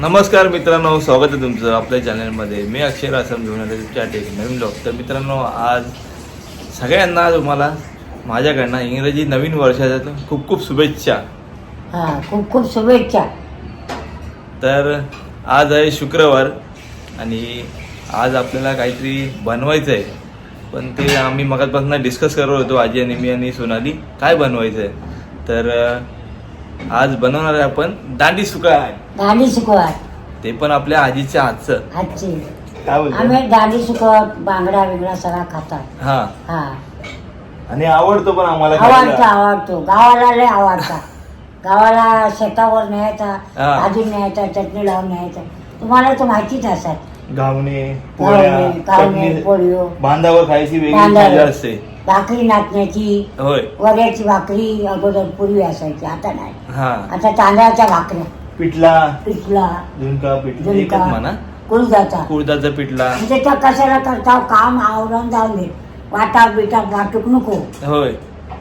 नमस्कार मित्रांनो स्वागत आहे तुमचं आपल्या चॅनलमध्ये. मी अक्षर आसम घेऊन आलो तुमच्यासाठी एक नवीन ब्लॉग. तर मित्रांनो आज सगळ्यांना तुम्हाला माझ्याकडनं इंग्रजी नवीन वर्षाच्या खूप खूप शुभेच्छा. हा खूप खूप शुभेच्छा. तर आज आहे शुक्रवार आणि आज आपल्याला काहीतरी बनवायचं आहे पण ते आम्ही मगाचपासून डिस्कस करत होतो आजी आणि मी आणि सोनाली. काय बनवायचं आहे तर आज बनवणार आहे आपण दांडी सुकाळ दांडी सुकवाट ते पण आपल्या आजीच्या हातचं. आजची काय बोलतो आम्ही दांडी सुकवाट बांगडा बिंगडा सगळा खातात हा. हा. आणि आवडतो पण आम्हाला आवडतो खायला. आवडतो गावाला लय आवडता. गावाला शेतावर न्यायचा हा. भाजून न्यायचा चटणी लावून न्यायचा. तुम्हाला तर माहितीच असतात घावणे पोळ्या गावणे, कावणे, चटणी पोळीओ बांधावर खायची वेगळी बांधावर. मजा असते. भाकरी नाचण्याची होय. वऱ्याची भाकरी अगोदर पूर्वी असायची आता नाही. हा. आता तांदळाच्या भाकऱ्या. पिठला. पिठला. झुणका पिठला. झुणका. एकच म्हणा. कुळदाचा. कुळदाचा पिठला. म्हणजे त्या कशाला करता? काम आवरून जाऊन दे. वाटा बिटा वाटूक नको. होय.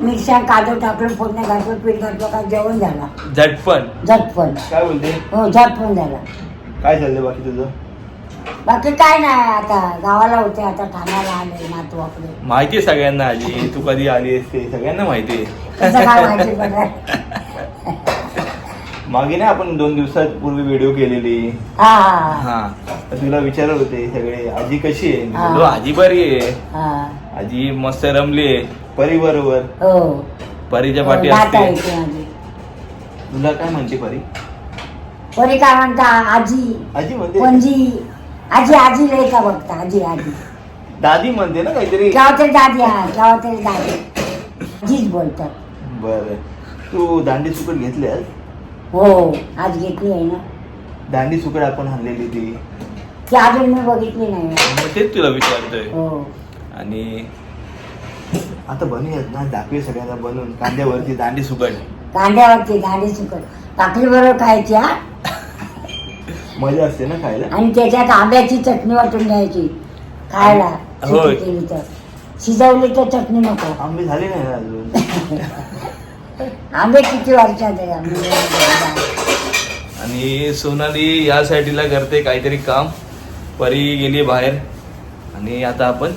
मिरच्या काजू टाकलं फोडणे घातलं पीठ घातलं का जेवण झाला. झटपण. झटपण. काय बोलते? हो झटपण झाला. काय चाललंय बाकी तुझं? बाकी काय नाही आता गावाला होते आता ठाण्याला आले नातू आपले. माहिती सगळ्यांना आजी तू कधी आली असते सगळ्यांना माहिती आहे. कसं काय माहिती पडणार मागे ना आपण दोन दिवसापूर्वी व्हिडिओ केलेली. हा हा. हा. तर तुला विचारत होते सगळे आजी कशी आहे? मी हा. बोललो, आजी बरी आहे. हा. आजी मस्त रमली आहे. परी बरोबर. हो. परीच्या पाठी नात असते. आहे ती माझी तुला काय म्हणते परी? कोणी काय म्हणता आजी. आजी म्हणते. पणजी. आजी आजी लय का बघता? आजी आजी. दादी म्हणते ना काहीतरी. केव्हा तरी दादी? हा केव्हा तरी दादी? आजीच बोलतात. बर. तू दांडी सुकट घेतली आज? हो आज घेतली आहे ना. दांडी सुकट आपण आणलेली ती. ती अजून मी बघितली नाही. मग तेच तुला विचारतोय. हो. आणि आता बनवूयात ना दाखवे सगळ्यांना बनवून. कांद्यावरती दांडी सुकट. कांद्यावरती दांडी सुकट. भाकरी बरोबर खायची हा? मजा असते ना खायला? आणि त्याच्यात आंब्याची चटणी वाटून द्यायची खायला होय. सुकी केली तर. शिजवली तर चटणी नको. आंबे झाले नाही ना अजून? आंबे किती वर्षात आहे आंबे आणि सोनाली या साईडला करते काहीतरी काम. परी गेली बाहेर. आणि आता आपण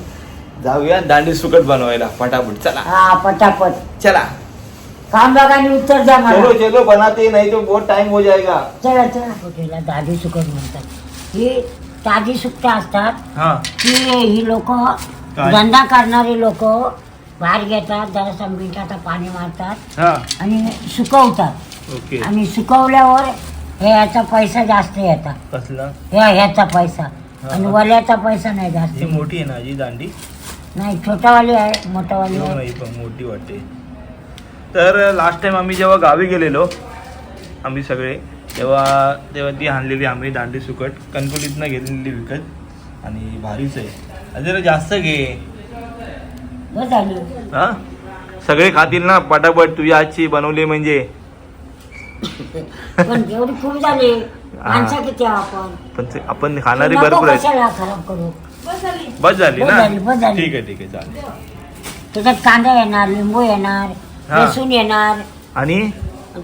जाऊया दांडी सुकट बनवायला. पटापट चला. हा पटापट. चला. काम बघाने उत्तर द्या चलो मला. चलो बनाते नहीं तो बहुत टाइम हो जाएगा. चला चला. होटेला दादी सुकट म्हणतात. ही ताजी सुकट असतात. हा. की ही लोक काय? धंदा करणारी लोक बाहेर घेतात जरासा मिठाचं पाणी मारतात हा. आणि सुकवतात. ओके. आणि सुकवल्यावर हे याचा पैसा जास्त येतात. कसला? ह्या ह्याचा पैसा. आणि वल्याचा पैसा नाही जास्त ही मोठी आहे ना जी दांडी? नाही छोटावाली आहे मोठावाली आहे. नाही पण मोठी वाटते. तर लास्ट टाइम आम्ही जेव्हा गावी गेलेलो आम्ही सगळे तेव्हा तेव्हा ती आणलेली आम्ही दांडी सुकट कणकुलीतनं घेतलेली विकत आणि भारीच आहे. जरा जास्त घे. हा? सगळे खातील ना पटापट तुझ्या आजची बनवली म्हणजे. पण आहे आपण. पण ते आपण खाणारी भरपूर करू. बस झाली. ना. ठीक आहे ठीक आहे चालेल. त्याच्यात कांदा येणार लिंबू येणार. हा. लसूण येणार आणि?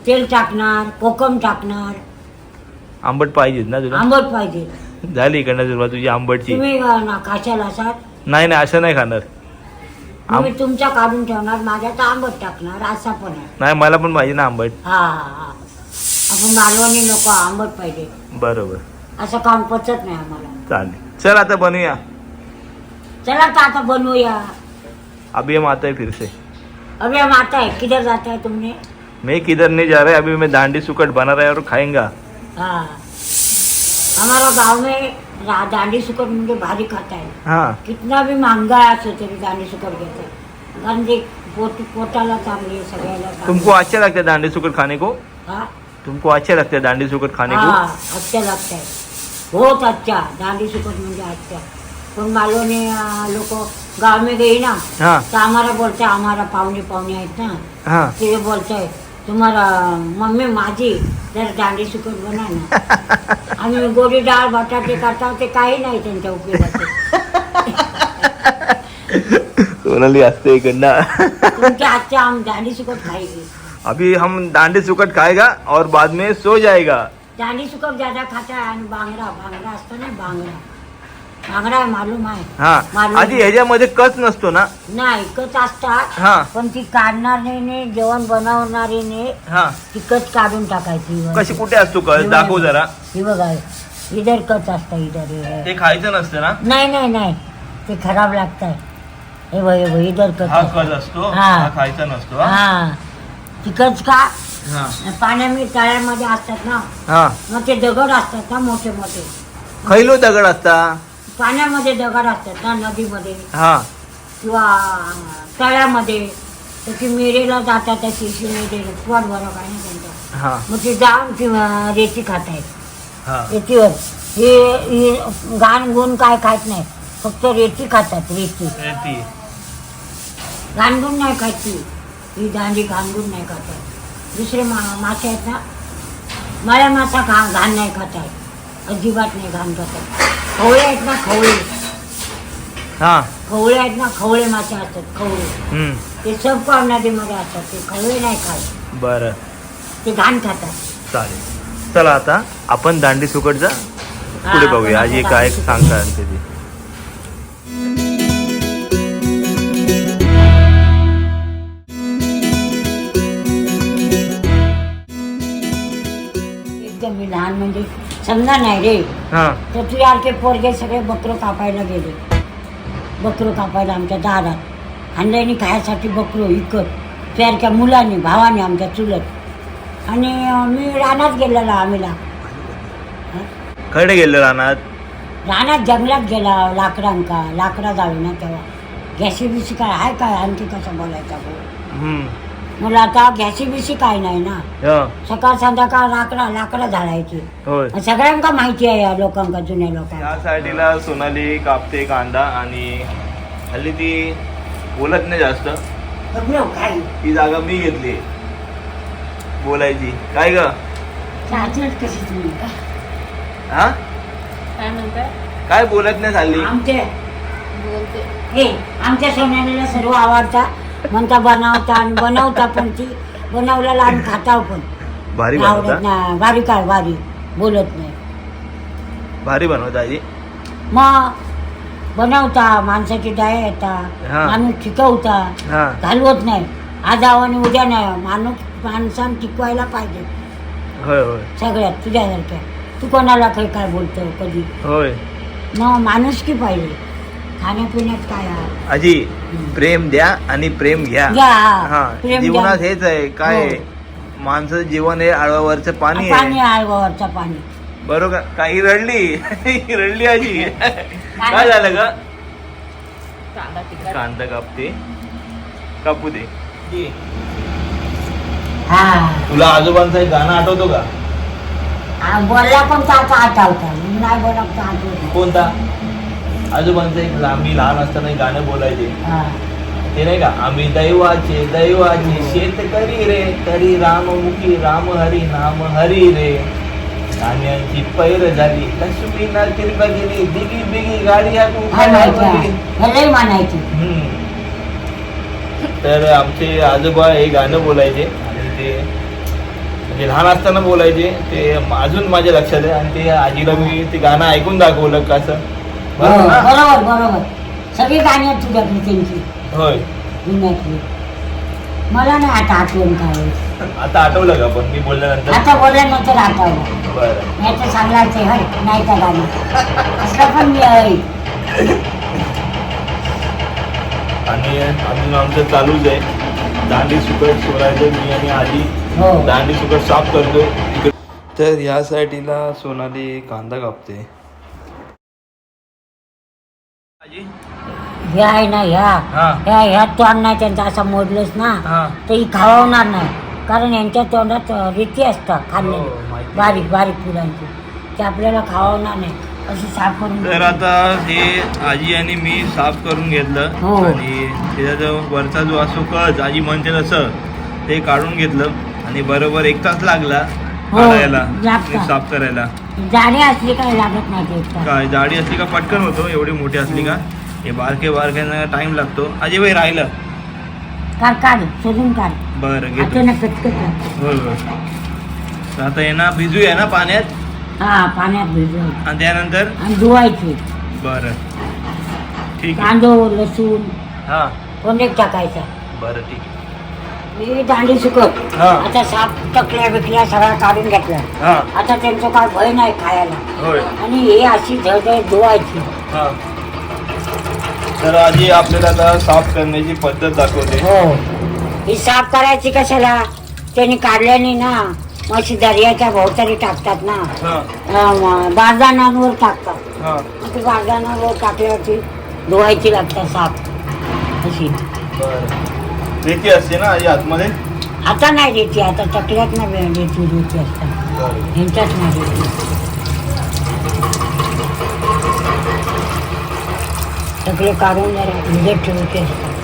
तेल टाकणार कोकम टाकणार. आंबट पाहिजेत ना तुला? आंबट पाहिजे. झाली इकडनं सुरुवात तुझी आंबटची. तुम्ही अं, ना खाशाल असाल नाही नाही असं नाही खाणार. आम- तुम्ही तुमच्या काढून ठेवणार माझ्या तर आंबट टाकणार असा पण आहे. नाही मला पण पाहिजे ना आंबट. हा हा हा. आपण मालवणी लोक आंबट पाहिजे. बरोबर. असं काम पचत नाही आम्हाला. चालेल. चल आता बनूया. चला तर आता बनवूया. अभी हम आते हैं फिर से अभी हम आता है किधर जाता है तुमने? मैं किधर नहीं जा रहा है अभी मैं दांडी सुकट बना रहा है और खाएँगा। हाँ। हमारा गाँव में दांडी सुकट म्हणजे भारी खाता है। हाँ। कितना भी महँगा असो तरी दांडी सुकट घेतात कारण ते पोट पोटाला चांगली सगळ्याला. तुमको अच्छा लगता है दांडी सुकट खाने को? हाँ। तुमको अच्छा लगता है दांडी सुकट खाने हाँ को अच्छा लगता है। बहुत अच्छा दांडी सुकट म्हणजे अच्छा। पण मालवणी लोक गाव में गई ना हाँ तर आम्हाला बोलते आम्हाला पाहुणे पाहुणे आहेत ना हाँ ते बोलताय तुम्हाला मम्मी माझी जरा दांडी सुकट बना ना आम्ही गोडी डाळ बटाटे करता ते काही नाही त्यांच्या उपयोगाचे सोनाली हँसते इकडनं तुमच्या आजच्या आम दांडी सुकट खायची अभी हम दांडी सुकट खाएगा और बाद में सो जाएगा दांडी सुकट ज़्यादा खाता है बांगडा बांगडा असतो ना बांगडा बांगडा आहे मालूम आहे. हा. मालूम. आजी ह्याच्यामध्ये कच नसतो ना? नाही कच असतात. हा. पण ती काढणारीने जेवण बनवणारीने हा. ती कच काढून टाकायची. कशी? कुठे असतो कच? दाखव जरा. ही बघा. इधर कच असतं इधर हे. ते खायचं नसतं ना? नाही नाही नाही. ते खराब लागत हे बघ हे बघ इधर कच हा असतं. कच असतो? हा. हा खायचा नसतो हा? हा. ती कच का? हा. पाण्यामध्ये तळ्यामध्ये असतात ना? हा. मग ते दगड असतात ना मोठे मोठे. खैलो दगड असता? पाण्यामध्ये दगड असतात ना नदीमध्ये. हा. किंवा तळ्यामध्ये. तर ती मेरेला जातात त्या शिशी मेरे पोट बरं काय ना त्यांचं हा. मग ते जाऊन ती रेती खातायत. हा. रेतीवर. हे हे घाण गुण काय खात नाही. फक्त रेती खातात रेती. ती घाणगुण नाही खायची ही दांडी घाणगुण नाही खातात दुसरे मा मासे आहेत ना मळ्या मासा खा घाण नाही खातात अजिबात नाही घाण खातात खवळे आहेत ना खवळे. हा. खवळे आहेत ना खवळे मासे असतात खवळे. हम्म. ते सब नदीमध्ये असतात ते खवळे नाही खात. बरं. ते घाण खातात. चालेल. चला आता आपण दांडी सुकटचा पुढे हा, बघूया. आपण आजी आता काय दांडी सांगता ते ती. एकदम मी लहान म्हणजे समजा नाही रे. हा. तर तू यारखे पोरगे सगळे बकरं कापायला गेले. बकरं कापायला आमच्या दारात. अंड्याने खायसाठी बकरं विकत. त्यारख्या मुलांनी भावाने आमच्या चुलत. आणि मी रानात गेलेला आम्हीला. खडे गेले रानात? रानात जंगलात गेला लाकडांका. लाकडा जाळू ना तेव्हा. गॅसी बिसी काय? आहे काय? आणखी कसं बोलायचा? भाऊ मला आता गॅसी बिसी काय नाही ना. हा, सकाळ संध्याकाळ लाकडा लाकडा झाडायची. होय. सगळ्यांका माहिती आहे या लोकांका जुन्या लोकांना? या साईडला सोनाली कापते कांदा आणि हल्ली ती बोलत नाही जास्त. काय? ती जागा मी घेतली. बोलायची. काय ग? साजरत कशी तुम्ही? हा? काय म्हणताय? काय बोलत नाही चालली? आमचे बोलते. हे आमच्या सोन्याला सर्व आवडता. म्हणता बनवता आणि बनवता पण ती बनवलेला आम्ही खाताव पण. भारी आवडत बनवता? नाही भारी काय भारी. बोलत नाही. भारी बनवता आजी? मग बनवता माणसाची दया येता हा. माणूस शिकवता हा. घालवत नाही. आज आव आणि उद्या नाही माणूस माणसानं टिकवायला पाहिजे. होय होय. सगळ्यात तुझ्यासारख्या. तू कोणाला काही काय बोलतो कधी? होय. मग माणूस की पाहिजे? खाण्यापिण्यात काय आहे? आजी प्रेम द्या आणि प्रेम घ्या. घ्या, हा प्रेम जीवनात. हेच आहे. काय आहे? हो. माणसाचं जीवन हे आळवावरचं पाणी पाणी आहे आहे वरचं पाणी. बरोबर. काही रडली. ही रडली आजी. काय झालं ग? कांदा तिखट. कांदा कापते. कापू दे. हा. तुला आजोबांचं एक गाणं आठवतो का? आ, बोलला पण त्याचा आठवता नाही बोला तर आठवत कोणता? आजोबांचं एक आम्ही लहान असताना एक गाणं बोलायचे हा. ते नाही का आम्ही दैवाचे दैवाचे शेतकरी रे तरी राममुखी राम हरी नाम हरी रे धान्यांची पैर झाली लक्ष्मी ना कृपा गेली दिगी बिगी गाडी हा. लय म्हणायची हम्म. तर आमचे आजोबा हे गाणं बोलायचे आणि ते म्हणजे लहान असताना बोलायचे ते अजून माझ्या लक्षात आहे आणि ते आजीला मी ते गाणं ऐकून दाखवलं कसं हो, बरोबर? बरोबर. बरोबर सगळी गाणी आहेत तुझ्याकडे त्यांची. होय. जुन्यातली. मला नाही आता आठवण काय आता आठवलं का पण? मी बोलल्यानंतर? आता बोलल्यानंतर आठवलं. बरं. नाही तर सांगायचं हय नाही का गाणं. असं पण मी आहे. आणि अजून आमचं चालूच आहे. दांडी सुकट सोडायचं मी आणि आजी हो. दांडी सुकट साफ करतो तर या साईडला सोनाली कांदा कापते. हे आहे ना ह्या. हा. ह्या ह्या तोंड नाही त्यांचं असं मोडलंच ना. हा. तर ही खावणार नाही. कारण यांच्या तोंडात अं, रेती असतात खाल्ले. हो, माहिती. बारीक बारीक फुलांची. ते आपल्याला खावणार नाही. अशी साफ करून तर आता हे आजी आणि मी साफ करून घेतलं. हो. आणि त्याचा जो वरचा जो असो कच आजी म्हणते तसं ते काढून घेतलं. आणि बरोबर एक तास लागला हो, काढायला लागतं. आणि साफ करायला. जाडी असली काय लागत नाही ते. काय जाडी असली का पटकन होतो? एवढी मोठी असली का? हे बारके बारक्यांना टाइम लागतो। अजय भाई राहिलं। काढ काढ शोधून काढ बरं घेतो. ना कटकट लागते होय होय. तर आता हे ना भिजूया ना पाण्यात? हा पाण्यात भिजवायची आणि त्यानंतर? आणि धुवायची. बरं. ठीक आहे. कांदो लसूण हां. कोंडेक टाकायचा. बरं ठीक आहे. मी दांडी सुकत हा. आता साप टकल्या बिकल्या सगळ्या काढून घेतल्या. हां. आता त्यांचं काय भय नाही खायला. होय. आणि हे अशी झळझळ धुवायची. हां. तर आजी आपल्याला आता साफ करण्याची पद्धत दाखवते. हो. ही साफ करायची कशाला? त्यांनी काढल्याने ना मशी दर्याच्या भोवतारी टाकतात ना. हां. अं, बारदानांवर टाकतात. हां. मग ती बारदानावर टाकल्यावरती धुवायची लागतात साफ. अशी. बरं. रेती असते ना आजी आतमध्ये? आता नाही देते आता चकल्यात ना देते देते असतात. बरं. ह्यांच्याच नाही देते सगळे काढून जरा भिजत ठेवते असतात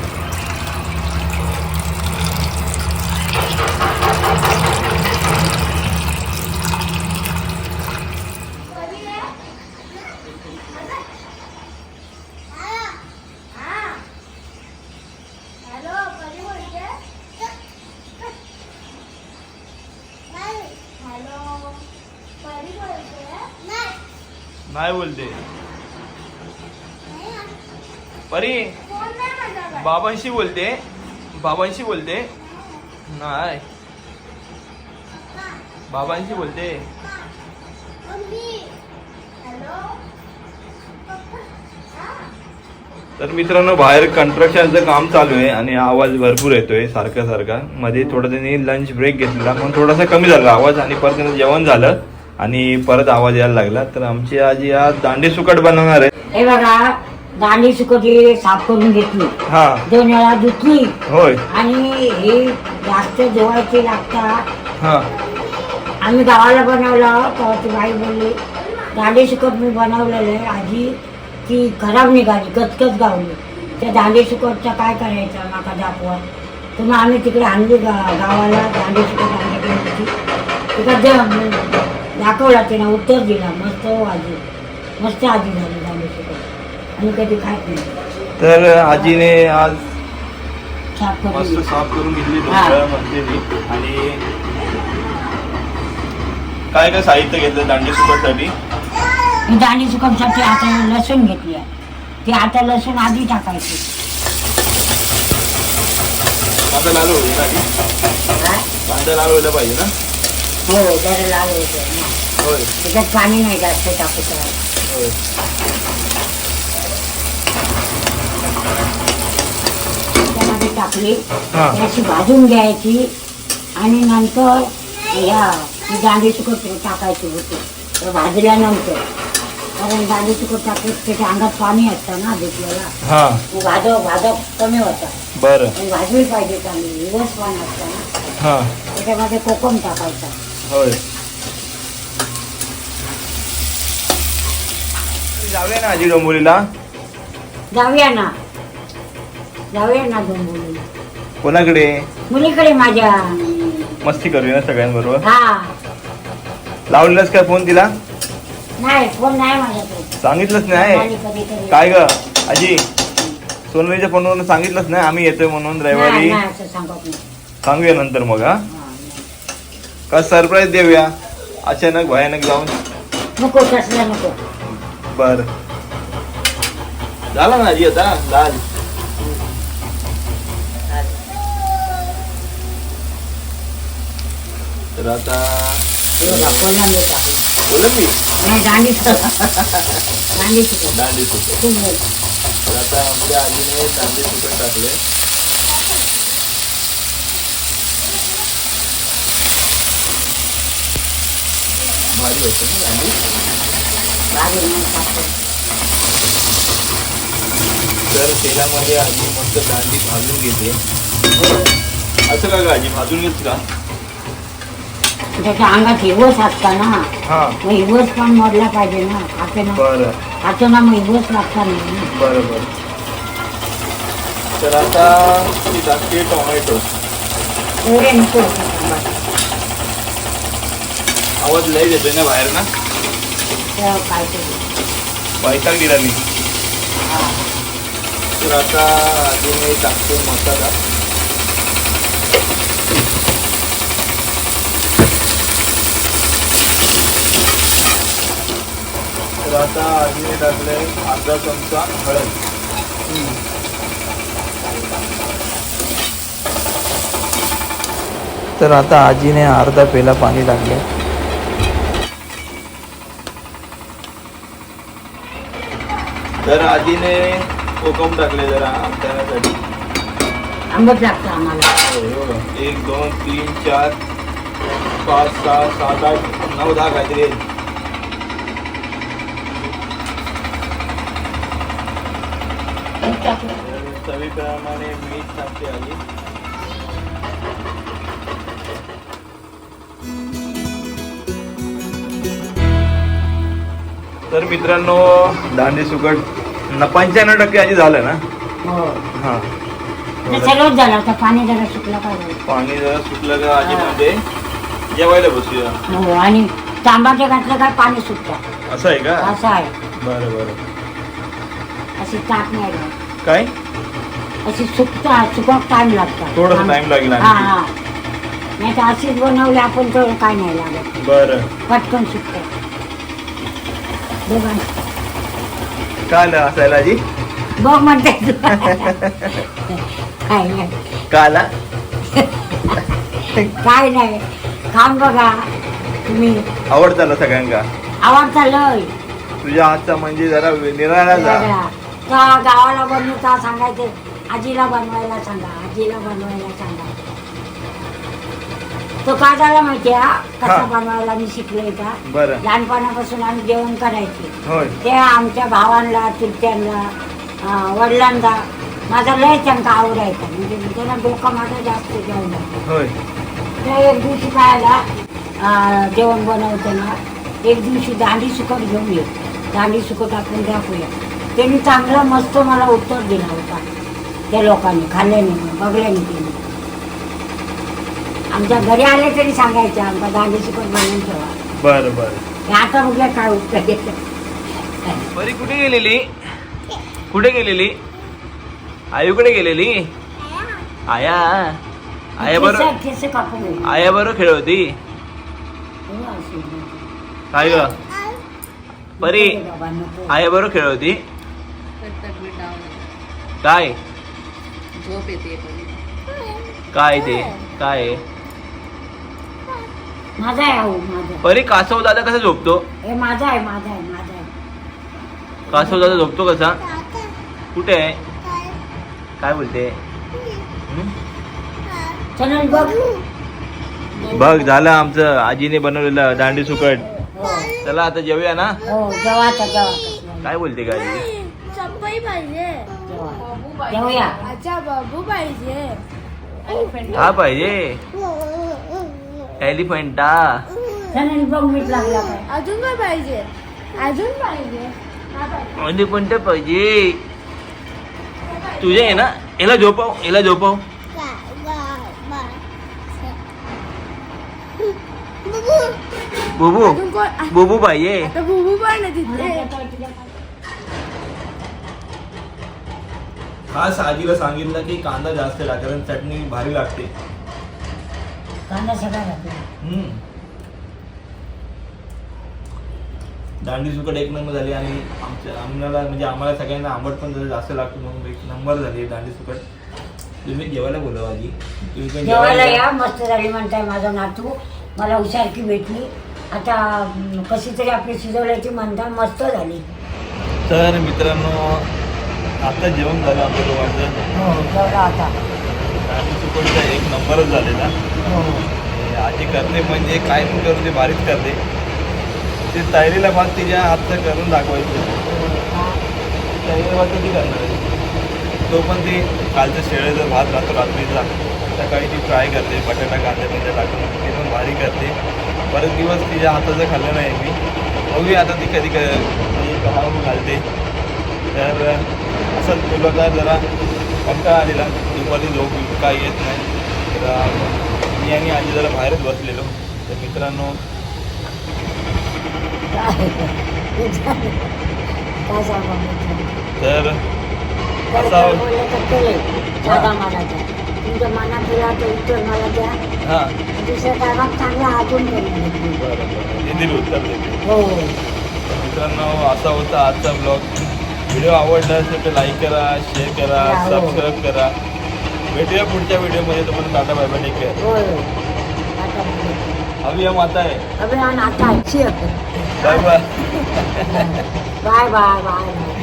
नाही बोलते परी बाबांशी बोलते. बाबांशी बोलते. नाही. बाबांशी बोलते. तर मित्रांनो बाहेर कन्स्ट्रक्शनचं काम चालू आहे आणि आवाज भरपूर येतोय सारखा सारखा. मध्ये थोडं त्यांनी लंच ब्रेक घेतलेला म्हणून थोडासा कमी झाला आवाज आणि परत त्यांचं जेवण झालं आणि परत आवाज यायला लागला. तर आमची आजी आज दांडी सुकट बनवणार आहे. हे बघा दांडी सुकटी साफ करून घेतली. हा. दोन वेळा धुतली. होय. आणि हे जास्त धुवायची लागतात. हा. आम्ही गावाला बनवलं तेव्हा ती बाई बोलली दांडी सुकट मी बनवलेलं आहे. आजी ती खराब निघाली गचगच गावली. त्या दांडी सुकटचं काय करायचं माका दाखवा. तर मग आम्ही तिकडे आणली गा गावाला दांडी सुकट आमच्याकडे होती. तिकडे दाखवला तिनं उत्तर दिला. मस्त आजी मस्त आजी झाली. कधी खात नाही. तर आजीने आज साफ मस्त करून साफ करून घेतली हा. म्हणते ती आणि काय काय साहित्य घेतलं दांडी सुकटसाठी ही दांडी सुकटसाठी आता लसूण घेतली आहे. ती आता लसूण आधी टाकायची. कांदा लाल होईल आधी? कांदा लाल व्हायला पाहिजे ना? हो जरा लाल होतं. ना. होय. त्याच्यात पाणी नाही जास्त टाकू करायचं होय. त्यामध्ये टाकली हा. त्याची भाजून घ्यायची आणि नंतर या ती दांडी सुकट टाकायची होती. तर भाजल्यानंतर. कारण दांडी सुकट टाकली त्याच्या अंगात पाणी असतं ना हा. मग भाजव भाजप कमी होता. बरं. पण भाजली पाहिजे चांगली. दिवस पाणी असतं ना. हा. त्याच्यामध्ये कोकम टाकायचा. होय. जाऊया ना आजी डोंबोलीला जाऊया ना. जाऊया ना डोंबिवलीला कोणाकडे? मुलीकडे माझ्या. मस्ती करूया ना सगळ्यांबरोबर? हा. लावलेलास काय फोन तिला? नाही फोन नाही माझ्याकडे. सांगितलंच नाही. कधीतरी. काय ग? आजी सोनलीच्या फोनवरून सांगितलंच नाही. आम्ही येतोय म्हणून नाही रविवारी. नाही, असं सांगत नाही. सांगूया नंतर मग हा? हा, नाही. का सरप्राईज देऊया? अचानक भयानक जाऊन. नको बर. झाला ना आजी आता? दाल तर आता हे कोलंबी दांडी सुकट. तर आता आमच्या आजीने दांडी सुकट टाकले. भारी होते ना दांडी. तर तेलामध्ये आजी मस्त दांडी भाजून घेते. असं का आजी? भाजून घेत का? त्याच्या अंगात हिवस असता ना हा. मग हिवस पण मोडला पाहिजे ना खाताना बरं. खाताना मग हिवस लागता नाही ना. बरं बरं. तर आता टाकते टोमॅटो. एवढे नको. आवाज लय येतोय ना बाहेर ना? तर काय ते. वैताग दिला मी. हा. तर आता अजून एक टाकतो मसाला. आता आजीने टाकले अर्धा चमचा हळद. तर आता आजीने अर्धा पेला पाणी टाकले तर आजीने कोकम टाकले जरा आमच्यासाठी आंबट लागतं आम्हाला. एक दोन तीन चार पाच सहा सात आठ नऊ दहा काहीतरी आहे. मीठ टाकलं. चवीप्रमाणे मीठ टाकते आधी. तर मित्रांनो दांडी सुकट न पंच्याण्णव टक्के आधी झालं ना? हो. हा. सगळंच झालं पाणी जरा सुकलं पाहिजे पाणी जरा सुटलं का आजी म्हणजे जेवायला बसूया. हो आणि तांबाटे घातलं काय पाणी सुटतं. असं आहे का? असं आहे. बरं बरं. अशी ताक नाही. काय? अशी सुकता सुकत टाइम लागतो थोडासा time लागेल आणखी. नाही तर अशीच बनवली आपण तर काय नाही लागत. बरं. पटकन सुकत दोघां काय आलं असायला आजी? बघ म्हणते तू. काय नाही. का आला? काय नाही. खाऊन बघा. तुम्ही आवडतं ना सगळ्यांका आवडता लय. तुझ्या हातचा म्हणजे जरा निराळा जा. वेगळा. का गावाला बनवता सांगायचे? आजीला बनवायला सांगा आजीला बनवायला सांगा. तो का झाला माहितीये हा? कसा हा. बनवायला मी शिकलोय का? बरं. लहानपणापासून आम्ही जेवण करायचे. होय. ते आमच्या भावांना चुलत्यांना अं, वडिलांना माझा लय त्यांना आवडायचा. म्हणजे त्यांना डोकं माझं जास्त जेवण होय. एक दिवशी खायला अं, जेवण बनवताना एक दिवशी दांडी सुकट घेऊन ये. दांडी सुकट आपण दाखवूया त्यांनी चांगलं मस्त मला उत्तर दिला होता. त्या लोकांनी खाल्ल्याने बघल्याने त्यांनी आमच्या घरी आले तरी सांगायचे आमचा दांडी सुकट बनवून ठेवा. बरं बरं. हे आता बघूया काय उत्तर देतं बरी कुठे गेलेली? कुठे गेलेली? आईकडे गेलेली? आया आया बरोबर केस- केस कापून घे. आया बरोबर खेळ होती हो, असू दे. काय ग? परी नको बाबा, नको. आया बरोबर खेळ होती काय? झोप येते काय ते? काय? आहे? माझा आहे अहो माझा परी कासव दादा कसा झोपतो? हे माझा आहे माझा आहे माझा आहे. कासव दादा झोपतो कसा? कुठे? आहे काय बोलते? हं? चल बघ. बघ झालं आमचं. आजीने बनवलेलं दांडी सुकट. हो. चला आता जेवूया ना? हो. काय बोलते का आजी चप्पई पाहिजे. अच्छा बाबू पाहिजे. हा पाहिजे. एलिफंटा. बघ मीठ लागला काय? अजून काय पाहिजे? अजून पाहिजे. हा पाहिजे. एलिफंट पाहिजे. तुझे आहे ना? याला झोपव याला झोपव. बुबू. बुबू. पाहिजे. बुबू पण आहे तिथे खास आजीला सांगितलं की कांदा जास्त टाक कारण चटणी भारी लागते. कांदा सगळा हम्म. दांडी सुकट एक नंबर झाली आणि आमच्या आम्हाला म्हणजे आम्हाला सगळ्यांना आंबट पण जरा जास्त लागतो म्हणून एक नंबर झाली दांडी सुकट. तुम्ही जेवायला बोलवा आजी. तुम्ही पण जेवायला या मस्त झाली म्हणताय माझा नातू. मला हुशारकी भेटली. आता अं, कशी तरी आपली शिजवल्याची म्हणता मस्त झाली. तर मित्रांनो आता जेवण झालं आमच्या दोघांचं. हो आता. एक नंबरच झालेला. हो. हे आजी करते म्हणजे काय पण करते भारीच करते. ते तळलेला भात तिच्या हातचं करून दाखवायचं. तळलेला भात कधी करणार आहे? तो पण ते कालचं शेळेचा भात राहतो रात्रीचा. सकाळी ती फ्राय करते बटाटा कांदे पण टाकून ते पण भारी करते. बरेच दिवस तिच्या हाताचं खाल्लं नाही मी. बघूया आता ती कधी क- ती कमावून घालते. तर असंच तुला का जरा. कंटाळा आलेला. दुपारी झोप काय येत नाही. तर मी आणि आजी जरा बाहेरच बसलेलो. तर मित्रांनो तर काय असा बोललं तर केलंय साधा मानाचा तुमच्या मनात दिला तर उत्तर मला द्या. हां. दुसऱ्या टायमात चांगला अजून करून देते. बरं बरं. ते दिलं उत्तर देते. हो. मित्रांनो असा होता आजचा ब्लॉग. व्हिडिओ आवडला असेल तर लाईक करा शेअर करा हो. सबस्क्राईब करा. भेटूया पुढच्या व्हिडिओमध्ये. तुम्हाला ta ta bye bye take care आता अभी हम आता है अभियान आता आहे bye bye bye bye bye bye